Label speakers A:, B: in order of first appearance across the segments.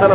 A: चला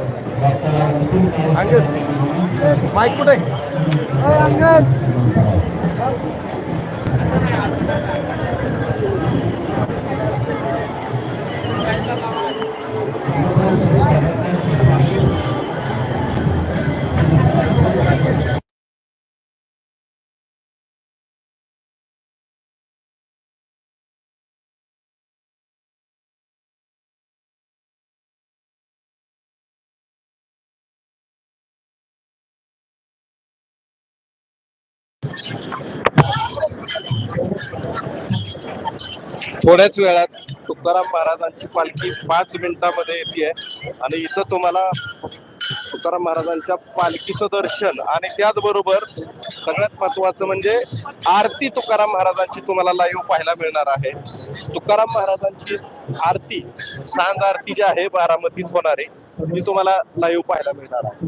B: अंगद.
A: माईक कुठे? थोड्याच वेळात तुकाराम महाराजांची पालखी पाच मिनिटामध्ये येते आणि इथं तुम्हाला तुकाराम महाराजांच्या पालखीचं दर्शन आणि त्याचबरोबर सगळ्यात महत्वाचं म्हणजे आरती तुकाराम महाराजांची तुम्हाला लाईव्ह पाहायला मिळणार आहे. तुकाराम महाराजांची आरती सांज आरती जी आहे बारामतीत होणारी ती तुम्हाला लाईव्ह पाहायला मिळणार आहे.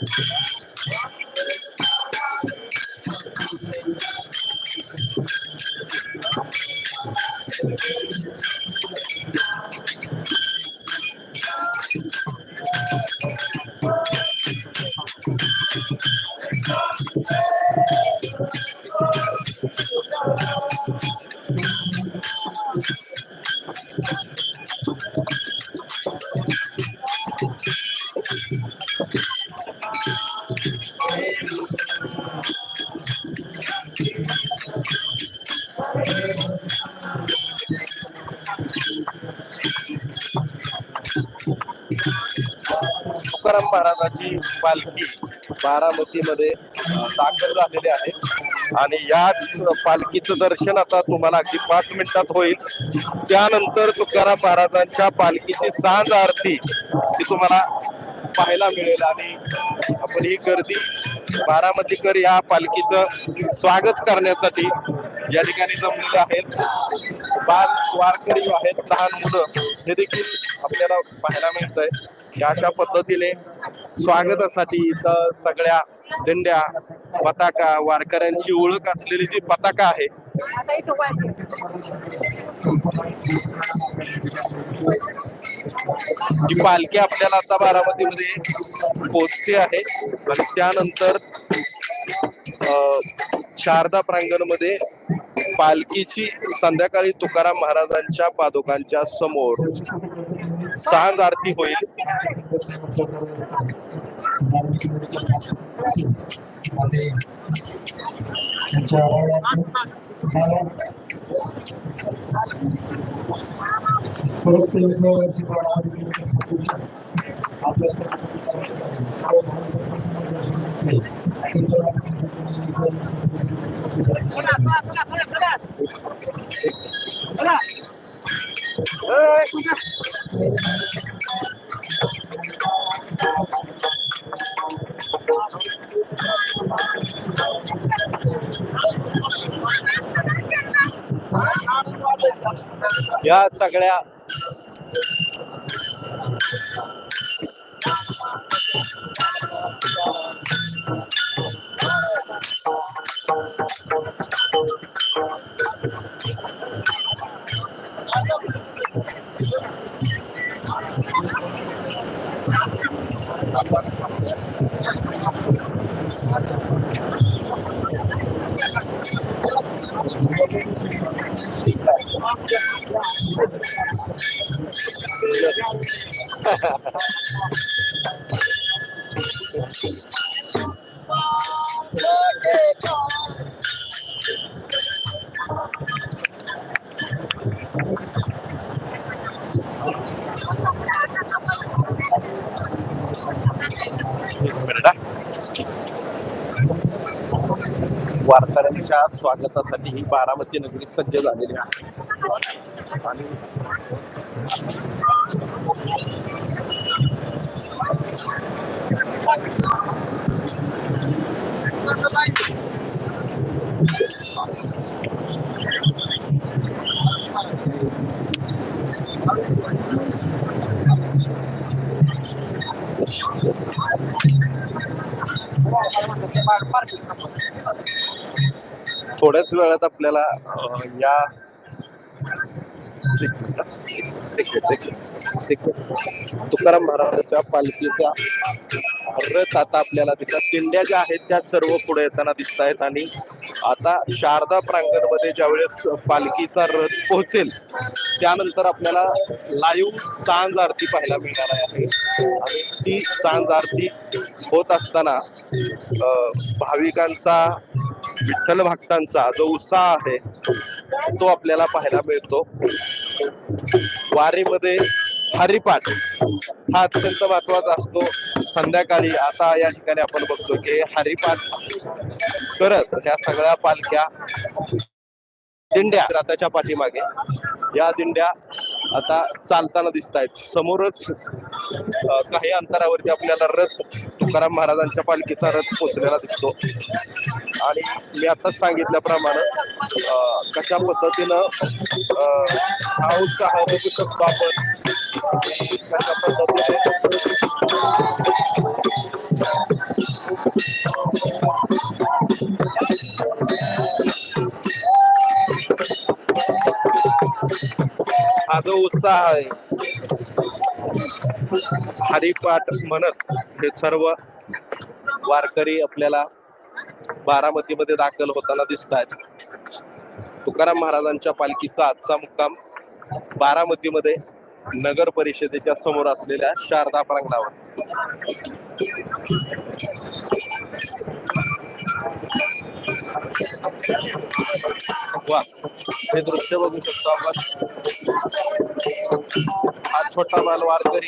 A: Thank you. तुकाराम महाराजांची पालखी बारामतीमध्ये दाखल झालेली आहे. आणि याच पालखीचं दर्शन आता तुम्हाला अगदी पाच मिनिटात होईल. त्यानंतर तुकाराम महाराजांच्या पालखीची सांज आरती ती तुम्हाला पाहायला मिळेल. आणि आपण ही गर्दी बारामतीकर या पालखीचं स्वागत करण्यासाठी या ठिकाणी जमलेले आहेत. बाल वारकरी जो आहेत लहान मुलं हे देखील आपल्याला पाहायला मिळत आहे या अशा पद्धतीने स्वागतासाठी इथं सगळ्या दिंड्या पताका वारकऱ्यांची ओळख असलेली जी पताका आहे ही पालखी आपल्याला आता बारामतीमध्ये पोचते आहे. आणि त्यानंतर शारदा प्रांगणमध्ये पालखीची संध्याकाळी तुकाराम महाराजांच्या पादुकांच्या समोर सांज आरती होईल. सगळ्या एक मिनिट हा. वारकऱ्यांच्या स्वागतासाठी ही बारामती नगरी सज्ज झालेली आहे. थोड्याच वेळात आपल्याला या तुकाराम महाराजांच्या पालखीचा रथ आता आपल्याला दिसतात. दिंड्या ज्या आहेत त्या सर्व पुढे येताना दिसत आहेत आणि आता शारदा प्रांगणमध्ये ज्यावेळेस पालखीचा रथ पोहोचेल त्यानंतर आपल्याला लाईव्ह सांज आरती पाहायला मिळणार आहे. आणि ती सांज आरती होत असताना भाविकांचा विठ्ठल भक्तांचा जो उत्साह आहे तो आपल्याला पाहायला मिळतो. वारीमध्ये हरिपाठ हा अत्यंत महत्त्वाचा असतो. संध्याकाळी आता या ठिकाणी आपण बघतो की हरिपाठ करत ह्या सगळ्या पालख्या दिंड्या रथाच्या पाठीमागे. या दिंड्या आता चालताना दिसत आहेत समोरच काही अंतरावरती आपल्याला रथ तुकाराम महाराजांच्या पालखीचा रथ पोचलेला दिसतो. आणि मी आताच सांगितल्याप्रमाणे कशा पद्धतीनं हा उत्साह आपण कशा पद्धतीने हा जो उत्साह आहे हरिपाठ म्हणत हे सर्व वारकरी आपल्याला बारामतीमध्ये दाखल होताना दिसत आहेत तुकाराम महाराजांच्या पालखीचा आजचा मुक्काम बारामतीमध्ये नगर परिषदेच्या समोर असलेल्या शारदा प्रांगणावर. वा हे दृश्य बघू शकतो आपण. हा छोटा बाल वारकरी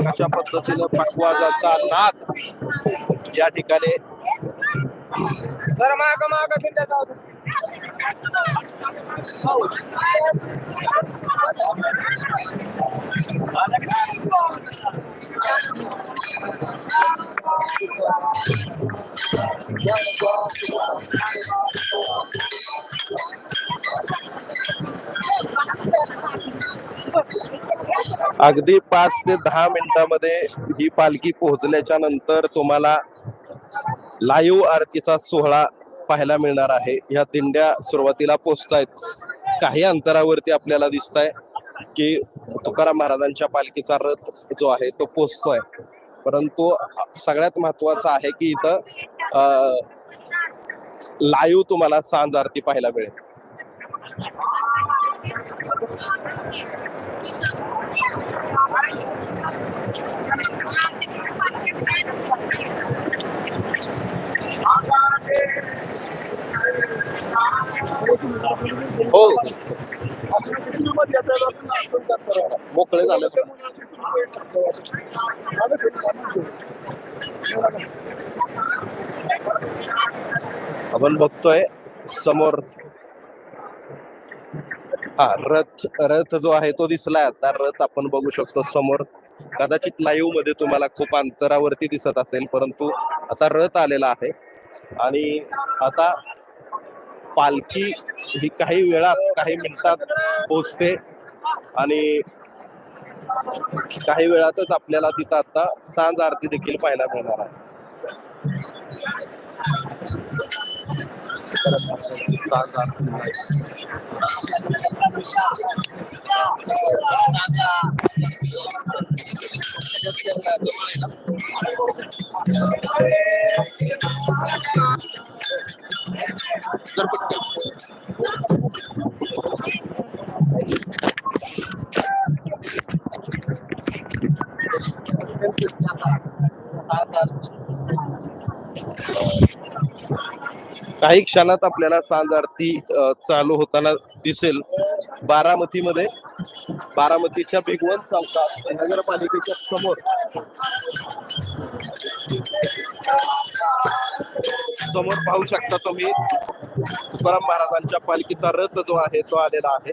A: कशा पद्धतीनं पकवाजाचा नाद या ठिकाणी
C: जरा माग माग तिथे जाऊ
A: अगदी पाच ते दहा मिनिटामध्ये ही पालखी पोहोचल्याच्या नंतर तुम्हाला लाईव्ह आरतीचा सोहळा पाहायला मिळणार आहे. या दिंड्या सुरुवातीला पोहोचतायत काही अंतरावरती आपल्याला दिसत आहे की तुकाराम महाराजांच्या पालखीचा रथ जो आहे तो पोचतोय. परंतु सगळ्यात महत्वाचं आहे की इथं लाईव्ह तुम्हाला सांज आरती पाहायला मिळेल. हो. मोकळे झाले. आपण बघतोय समोर. हा रथ रथ जो आहे तो दिसलाय आता. रथ आपण बघू शकतो समोर. कदाचित लाईव्हमध्ये तुम्हाला खूप अंतरावरती दिसत असेल परंतु आता रथ आलेला आहे. आणि आता पालखी ही काही वेळात काही मिनिटात पोचते आणि काही वेळातच आपल्याला तिथं आता सांज आरती देखील पाहायला मिळणार आहे. सांज आरती. கற்பட்டு काही क्षणात आपल्याला सांज आरती चालू होताना दिसेल. बारामतीमध्ये बारामतीच्या भिगवण चौकात नगरपालिकेच्या समोर. समोर पाहू शकता तुम्ही तुकाराम महाराजांच्या पालखीचा रथ जो आहे तो आलेला आहे.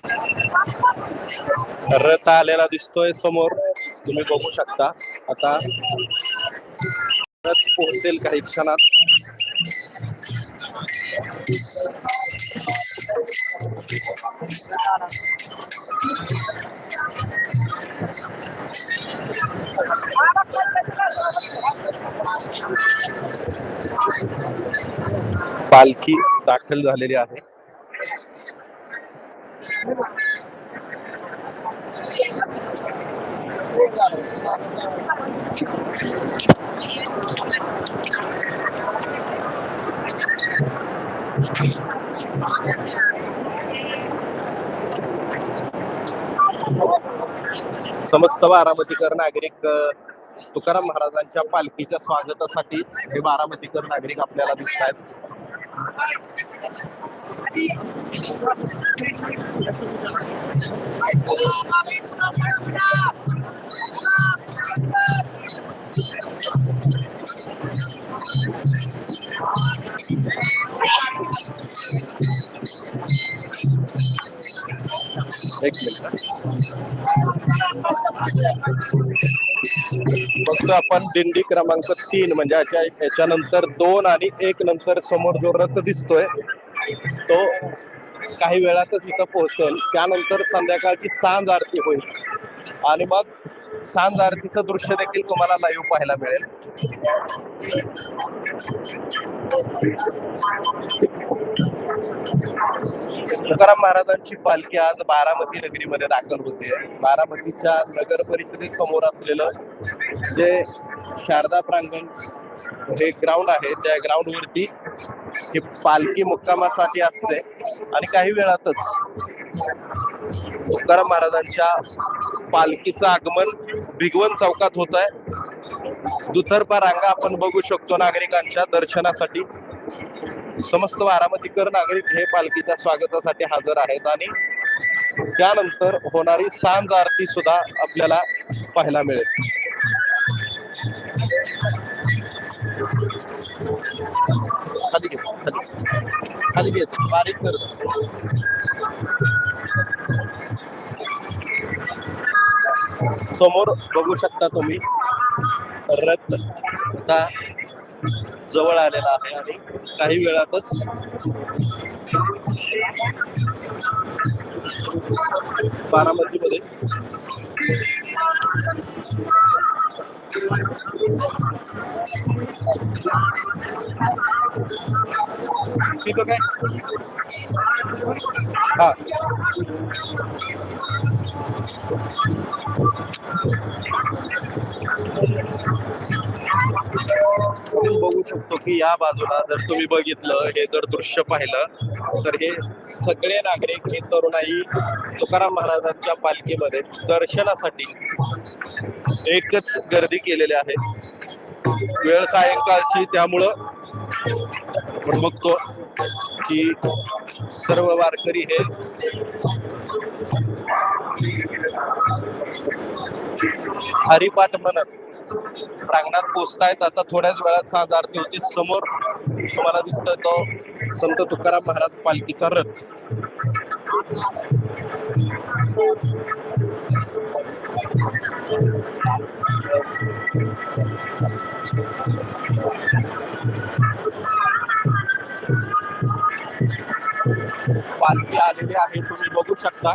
A: रथ आलेला दिसतोय समोर. तुम्ही बघू शकता. आता रथ पोहोचेल काही क्षणात. पालखी दाखल झालेली आहे. समस्त बारामतीकर नागरिक तुकाराम महाराजांच्या पालखीच्या स्वागतासाठी हे बारामतीकर नागरिक आपल्याला दिसत आहेत. एक मिनिट बघतो आपण दिंडी क्रमांक तीन म्हणजे याच्यानंतर दोन आणि एक नंतर समोर जो रथ दिसतोय तो काही वेळातच इथं पोहोचेल. त्यानंतर संध्याकाळची सांज आरती होईल. आणि मग सांज आरतीचं दृश्य देखील तुम्हाला लाईव्ह पाहायला मिळेल. तुकाराम महाराजांची पालखी आज बारामती नगरीमध्ये दाखल होते. बारामतीच्या नगर परिषदेसमोर असलेलं जे शारदा प्रांगण हे ग्राउंड आहे त्या ग्राउंड वरती ही पालखी मुक्कामासाठी असते. आणि काही वेळातच तुकाराम महाराजांच्या पालखीचं आगमन भिगवण चौकात होत आहे दुतर्फा रांगा आपण बघू शकतो नागरिकांच्या दर्शनासाठी. समस्त बारामतीकर नागरिक हे पालखीच्या स्वागतासाठी हजर आहेत आणि त्यानंतर होणारी सांज आरती सुद्धा आपल्याला पाहायला मिळेल. खाली घे खाली खाली घे बारीक कर. समोर बघू शकता तुम्ही रथ आता जवळ आलेला आहे आणि काही वेळातच बारामतीमध्ये तिथं काय हा बघू शकतो की या बाजूला जर तुम्ही बघितलं हे जर दृश्य पाहिलं तर हे सगळे नागरिक हे तरुणाई तुकाराम महाराजांच्या पालखीमध्ये दर्शनासाठी एकच गर्दी केलेले आहे. वेळ सायंकाळची त्यामुळं आपण बघतो की सर्व वारकरी हे हरिपाठ म्हणत प्रांगणात पोचतायत. आता थोड्याच वेळात सात आरती होती. समोर तुम्हाला दिसतोय तो संत तुकाराम महाराज पालखीचा रथ. पालखी आलेली आहे तुम्ही बघू शकता.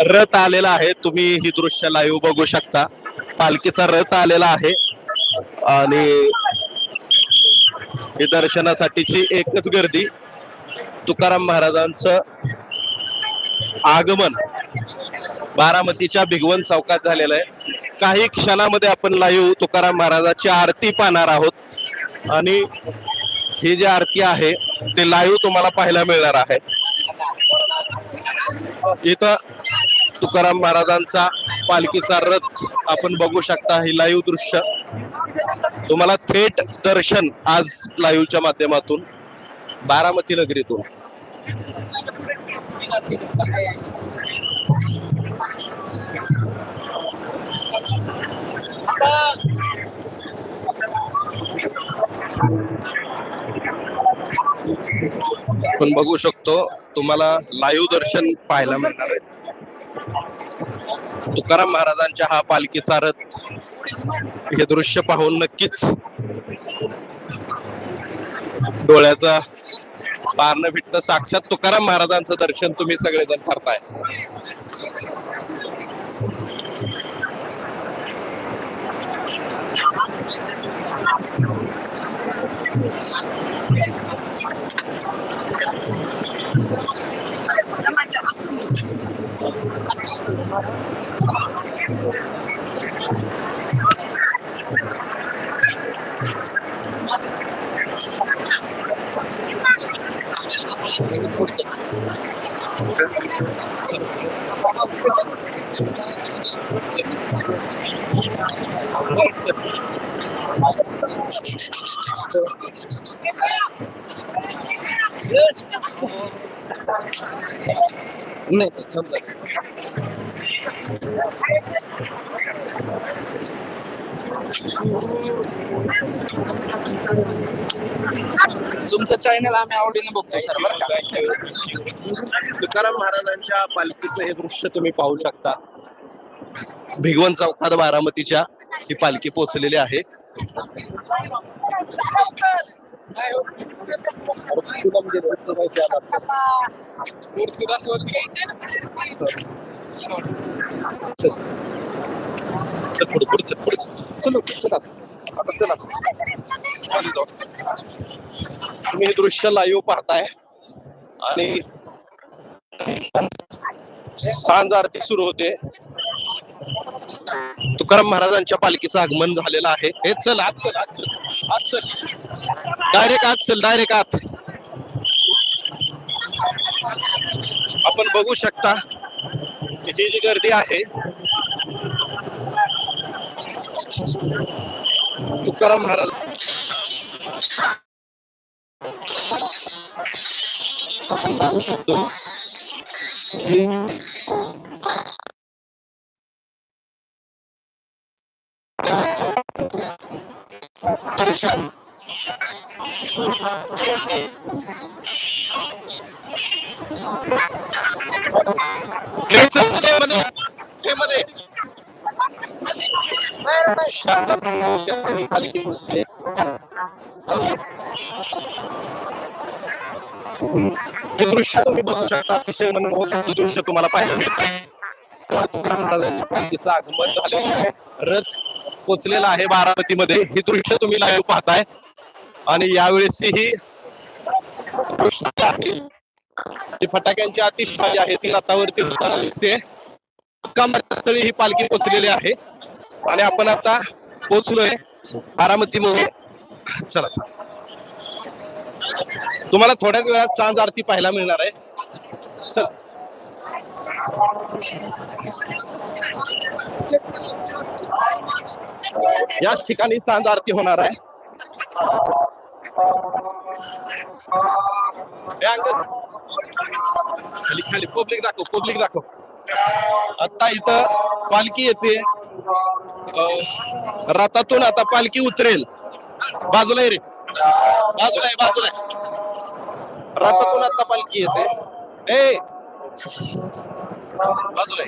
A: रथ आलेला आहे तुम्ही ही दृश्य लाईव्ह बघू शकता. पालखीचा रथ आलेला आहे. आणि ही दर्शनासाठीची एकच गर्दी. तुकाराम महाराजांचं आगमन. बारामतीच्या भिगवण चौकात झालेलं आहे. काही क्षणामध्ये आपण लाईव्ह तुकाराम महाराजाची आरती पाहणार आहोत. आणि ही जी आरती आहे ते लाईव्ह तुम्हाला पाहायला मिळणार आहे. इथं तुकाराम महाराजांचा पालखीचा रथ आपण बघू शकता हे लाईव्ह दृश्य. तुम्हाला थेट दर्शन आज लाईव्हच्या माध्यमातून बारामती नगरीतून. आपण बघू शकतो तुम्हाला लाईव्ह दर्शन पाहायला मिळणार आहे. तुकाराम महाराजांच्या हा पालखीचा रथ हे दृश्य पाहून नक्कीच डोळ्याचा पारणं भेटतं साक्षात तुकाराम महाराजांचं दर्शन तुम्ही सगळेजण करताय नाही थांब
D: तुमचं चॅनल आम्ही आवडीने बघतो सर बरं का?
A: तुकाराम महाराजांच्या पालखीचं हे दृश्य तुम्ही पाहू शकता. भिगवण चौकात बारामतीच्या ही पालखी पोहोचलेली आहे.
D: मूर्ती दाखवत
A: चल पुढे पुढे चल पुढे चल. चल चल आता. चला तुम्ही हे दृश्य लाईव्ह पाहताय. आणि सांज आरती सुरू होते. तुकाराम महाराजांच्या पालखीचं आगमन झालेलं आहे. हे चल आज चल आज चल. आज चल. डायरेक्ट आज चल डायरेक्ट आत. आपण बघू शकता. की जी गर्दी आहे. तुकाराम महाराज. बघू शकतो हे दृश्य तुम्ही बघू शकता अतिशय मनमोहक असं दृश्य तुम्हाला पाहायला आगमन झालेलं आहे रथ पोचलेला आहे बारामतीमध्ये हे दृश्य तुम्ही लाईव्ह पाहताय. आणि यावेळेस ही दृश्य आहे. जी फटाक्यांची अतिशय आहे ती रथावरती होताना दिसते. स्थळी ही पालखी पोचलेली आहे. आणि आपण आता पोचलोय बारामतीमध्ये चला. तुम्हाला थोड्याच वेळात सांज आरती पाहायला मिळणार आहे. चला. याच ठिकाणी सांज आरती होणार आहे. खाली खाली. पब्लिक दाखव पब्लिक दाखव. आता इथं पालखी येते. अं, रथातून आता पालखी उतरेल. बाजूला आहे रे. बाजूला आहे बाजूला आहे रथातून आता पालखी येते. ए! बाजूला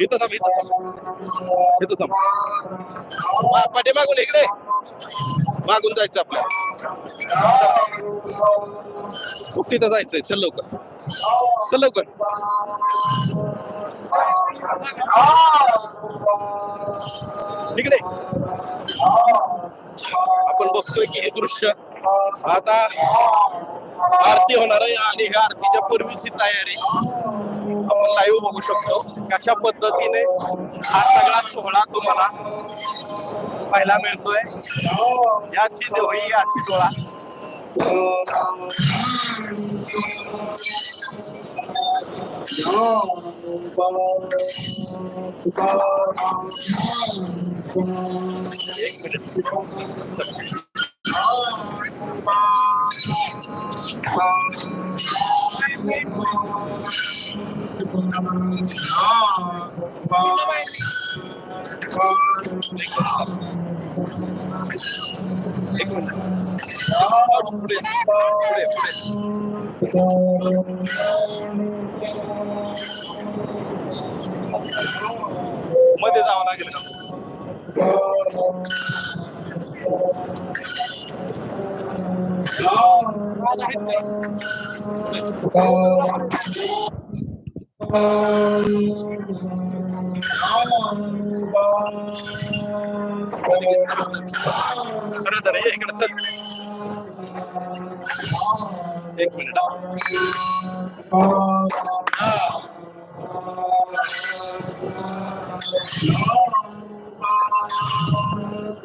A: इथं थांब इथं थांब. इथं थांब. मा- पाठीमागून इकडे. मागून जायचं आपल्याला. तिथं जायचंय. चल लवकर. चल लवकर. इकडे. आपण बघतोय की हे दृश्य आता आरती होणार आहे आणि ह्या आरतीच्या पूर्वीची तयारी. आपण लाईव्ह बघू शकतो. कशा पद्धतीने हा सगळा सोहळा तुम्हाला पाहायला मिळतोय? याची होई याची डोळा. एक मिनिट. चल. मध्ये जावं लागेल का सरळ तर ये इकडे चल एक मिनिट हा.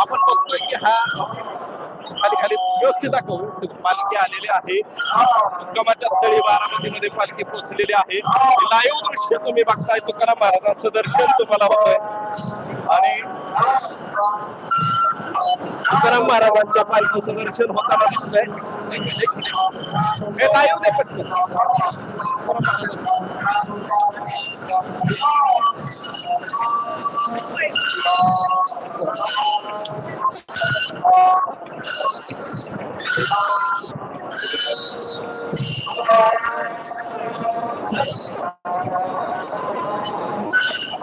A: आपण बघतोय की हा खाली खाली व्यवस्थित दाखवू. पालखी आलेली आहे. मुक्कामाच्या स्थळी बारामतीमध्ये पालखी पोहोचलेली आहे. लाईव्ह दृश्य तुम्ही बघताय. तुकाराम महाराजांचं दर्शन तुम्हाला होतंय. आणि तुकाराम महाराजांच्या पालखीचं दर्शन होताना दिसतंय एक मिनिट, एक मिनिट.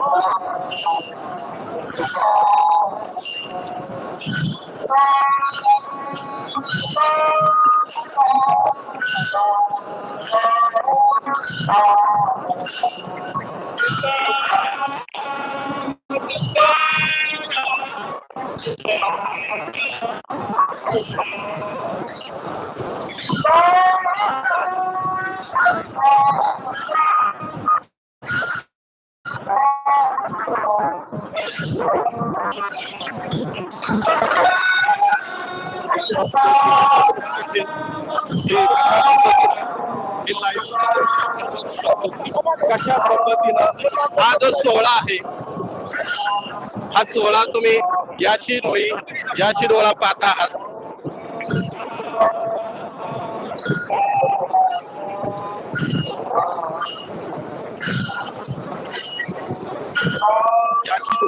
A: हे लाईव्ह कशा पद्धतीनं हा जो सोहळा आहे हा सोहळा तुम्ही याची नोई याची डोळा पाहत आहात.
C: याची